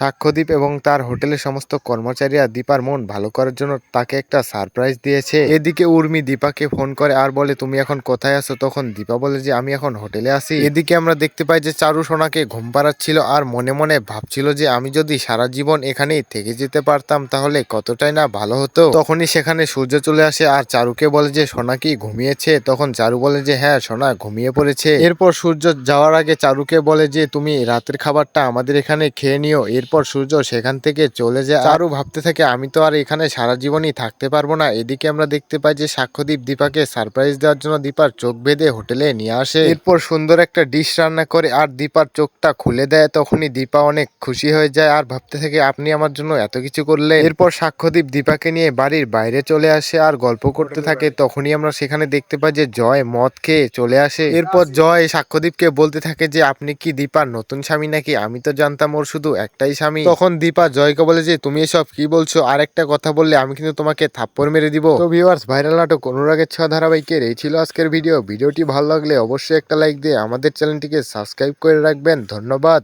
সাক্ষ্যদীপ এবং তার হোটেলের সমস্ত কর্মচারীরা দীপার মন ভালো করার জন্য তাকে একটা সারপ্রাইজ দিয়েছে। এদিকে উর্মি দীপাকে ফোন করে আর বলে, তুমি এখন কোথায় আছো? তখন দীপা বলে যে, আমি এখন হোটেলে আছি। এদিকে আমরা দেখতে পাই যে, চারু সোনাকে ঘুম পাড়াচ্ছিল আর মনে মনে ভাবছিল যে, আমি যদি সারা জীবন এখানেই থেকে যেতে পারতাম, তাহলে কতটাই না ভালো হতো? তখনই সেখানে সূর্য চলে আসে আর চারুকে বলে যে, সোনা কি ঘুমিয়েছে? তখন চারু বলে যে হ্যাঁ সোনা ঘুমিয়ে পড়েছে। এরপর সূর্য যাওয়ার আগে চারুকে বলে যে, তুমি রাতের খাবারটা আমাদের এখানে খেয়ে নিও। এরপর সূর্য সেখান থেকে চলে যায়। চারু ভাবতে থাকে আমি তো আর এখানে সারা জীবনই থাকতে পারব না। এদিকে আমরা দেখতে পাই যে সাক্ষ্যদীপ দীপাকে সারপ্রাইজ দেওয়ার জন্য দীপার চোখ বেঁধে হোটেলে নিয়ে আসে। এরপর সুন্দর একটা ডিশ রান্না করে আর দীপার চোখটা খুলে দেয়। তখনই দীপা অনেক খুশি হয়ে যায় আর ভাবতে থাকে আপনি আমার জন্য এত কিছু করলে এরপর সাক্ষ্যদীপ দীপাকে নিয়ে বাড়ির বাইরে চলে আসে আর গল্প করতে থাকে। তখনই আমরা সেখানে দেখতে পাই যে জয় মদ খেয়ে চলে আসে। এরপর জয় সাক্ষ্যদীপকে বলতে থাকে যে আপনি কি দীপার নতুন স্বামী নাকি? আমি তো জানতাম ওর শুধু একটাই স্বামী। তখন দীপা জয়কে বলে যে, তুমি এসব কি বলছো? আর একটা কথা বললে আমি কিন্তু তোমাকে থাপ্পড় মেরে দিব। তো ভিউয়ার্স ভাইরাল নাটক অনুরাগের ছোঁয়া ধারাবাহিকের এই ছিল আজকের ভিডিও ভিডিওটি ভালো লাগলে অবশ্যই একটা লাইক দিয়ে আমাদের চ্যানেলটিকে সাবস্ক্রাইব করে রাখবেন। ধন্যবাদ।